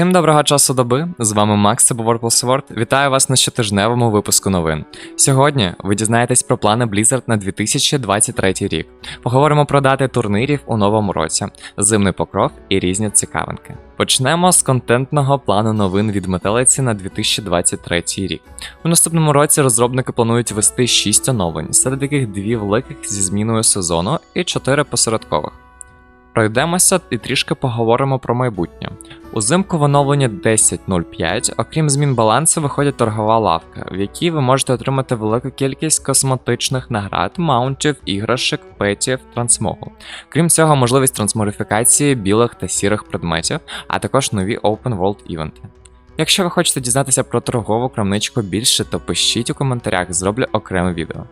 Всім доброго часу доби! З вами Макс це World Plus World. Вітаю вас на щотижневому випуску новин. Сьогодні ви дізнаєтесь про плани Blizzard на 2023 рік. Поговоримо про дати турнірів у новому році, зимний покров і різні цікавинки. Почнемо з контентного плану новин від метелиці на 2023 рік. У наступному році розробники планують ввести 6 оновлень, серед яких дві великих зі зміною сезону і 4 посередкових. Пройдемося і трішки поговоримо про майбутнє. Узимку в оновленні 10.05, окрім змін балансу, виходить торгова лавка, в якій ви можете отримати велику кількість косметичних наград, маунтів, іграшок, петів, трансмогу. Крім цього, можливість трансморифікації білих та сірих предметів, а також нові Open World івенти. Якщо ви хочете дізнатися про торгову крамничку більше, то пишіть у коментарях, зроблю окреме відео.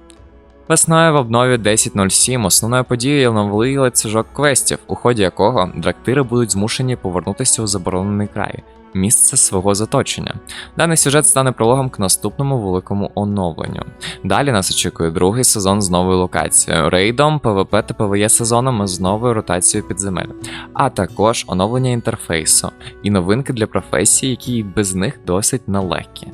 Весною в обнові 10.07 основною подією є новий ланцюжок квестів, у ході якого драктири будуть змушені повернутися у заборонений край, місце свого заточення. Даний сюжет стане прологом к наступному великому оновленню. Далі нас очікує другий сезон з новою локацією, рейдом, ПВП та ПВЕ сезонами з новою ротацією підземель, а також оновлення інтерфейсу і новинки для професій, які без них досить нелегкі.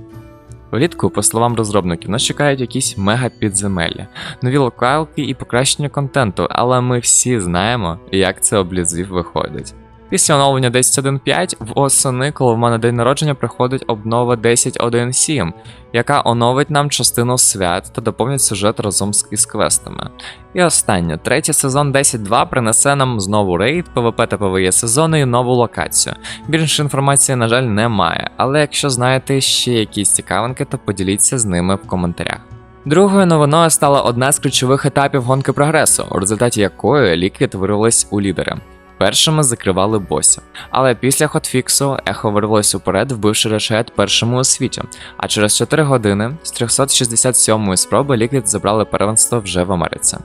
Влітку, по словам розробників, нас чекають якісь мега підземелля, нові локалки і покращення контенту, але ми всі знаємо, як це облізів виходить. Після оновлення 10.1.5 в осени, коли в мене день народження, приходить обнова 10.1.7, яка оновить нам частину свят та доповнить сюжет разом із квестами. І останнє, третій сезон 10.2 принесе нам знову рейд, ПВП та ПВЕ сезони і нову локацію. Більше інформації, на жаль, немає, але якщо знаєте ще якісь цікавинки, то поділіться з ними в коментарях. Другою новиною стала одна з ключових етапів гонки прогресу, у результаті якої Liquid вирвались у лідери. Першими закривали босі. Але після хотфіксу ехо вирвалось уперед, вбивши решет першому у світі. А через 4 години з 367-ї спроби Ліквід забрали первенство вже в Америці.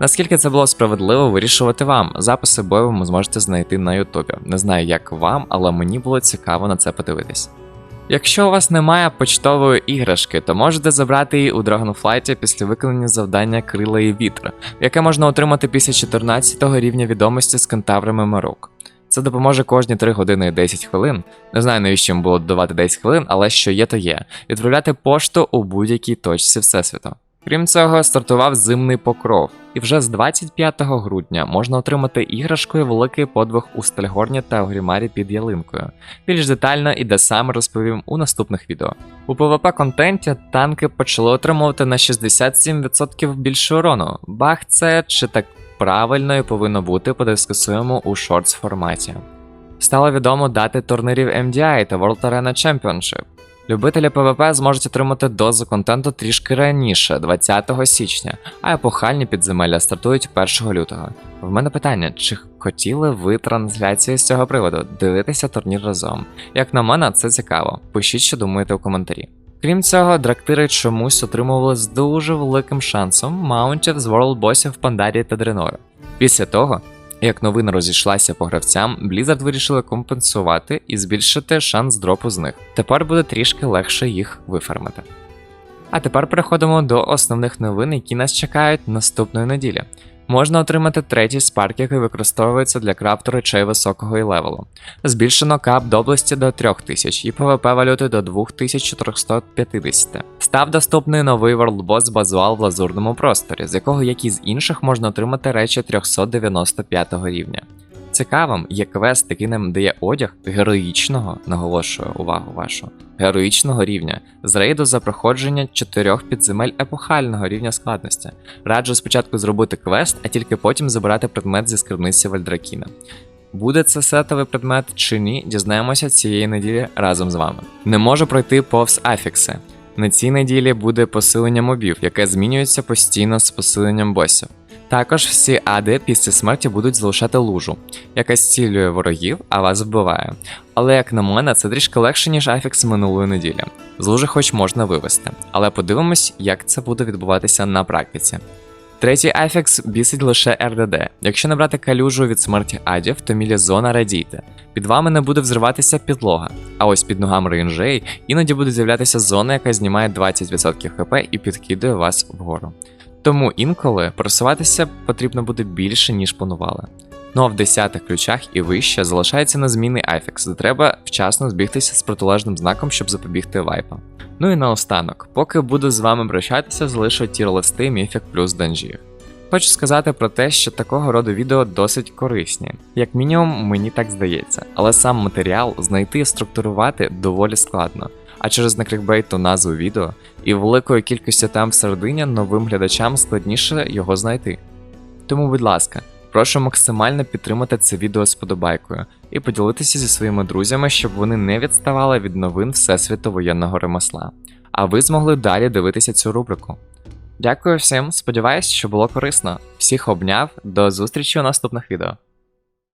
Наскільки це було справедливо, вирішувати вам. Записи бою ви зможете знайти на Ютубі. Не знаю, як вам, але мені було цікаво на це подивитись. Якщо у вас немає почтової іграшки, то можете забрати її у Dragonflight після виконання завдання Крила і Вітра, яке можна отримати після 14 рівня відомості з кентаврами Марук. Це допоможе кожні 3 години і 10 хвилин. Не знаю, навіщо їм було додавати 10 хвилин, але що є, то є. Відправляти пошту у будь-якій точці Всесвіту. Крім цього, стартував зимний покров, і вже з 25 грудня можна отримати іграшкою великий подвиг у Стальгорні та Огрімарі під ялинкою. Більш детально і де саме розповім у наступних відео. У PvP контенті танки почали отримувати на 67% більше урону. Баг це чи так правильно і повинно бути, подискусуємо у шортс форматі. Стало відомо дати турнірів MDI та World Arena Championship. Любителі PvP зможуть отримати дозу контенту трішки раніше, 20 січня, а епохальні підземелля стартують 1 лютого. В мене питання: чи хотіли ви трансляцію з цього приводу? Дивитися турнір разом? Як на мене, це цікаво. Пишіть, що думаєте у коментарі. Крім цього, драктири чомусь отримували з дуже великим шансом маунтів з World босів в Пандарі та Дреною. Після того, як новина розійшлася по гравцям, Blizzard вирішили компенсувати і збільшити шанс дропу з них. Тепер буде трішки легше їх вифармити. А тепер переходимо до основних новин, які нас чекають наступної неділі. Можна отримати третій спарк, який використовується для крафту речей високого і левелу. Збільшено кап доблесті до 3000 і ПВП валюти до 2450. Став доступний новий ворлдбос базуал в лазурному просторі, з якого як і з інших можна отримати речі 395 рівня. Цікавим є квест, який нам дає одяг героїчного, наголошую увагу вашу, героїчного рівня з рейду за проходження чотирьох підземель епохального рівня складності. Раджу спочатку зробити квест, а тільки потім забирати предмет зі скарбниці Вальдракіна. Буде це сетовий предмет чи ні, дізнаємося цієї неділі разом з вами. Не можу пройти повз афікси. На цій неділі буде посилення мобів, яке змінюється постійно з посиленням босів. Також всі ади після смерті будуть залишати лужу, яка зцілює ворогів, а вас вбиває. Але як на мене, це трішки легше, ніж афікс минулої неділі. З лужи хоч можна вивести, але подивимось, як це буде відбуватися на практиці. Третій афікс бісить лише РДД. Якщо не брати калюжу від смерті адів, то мілізона радійте. Під вами не буде взриватися підлога, а ось під ногами рейнджей іноді буде з'являтися зона, яка знімає 20% хп і підкидує вас вгору. Тому інколи просуватися потрібно буде більше, ніж планували. Ну а в 10 ключах і вище залишається незмінний афікс, де треба вчасно збігтися з протилежним знаком, щоб запобігти вайпа. Ну і наостанок, поки буду з вами прощатися, залишу тір-листи Міфік плюс данжів. Хочу сказати про те, що такого роду відео досить корисні, як мінімум, мені так здається, але сам матеріал знайти і структурувати доволі складно. А через некрикбейтну назву відео і великої кількості тем всередині новим глядачам складніше його знайти. Тому, будь ласка, прошу максимально підтримати це відео сподобайкою і поділитися зі своїми друзями, щоб вони не відставали від новин Всесвіту воєнного ремесла. А ви змогли далі дивитися цю рубрику. Дякую всім, сподіваюсь, що було корисно. Всіх обняв, до зустрічі у наступних відео.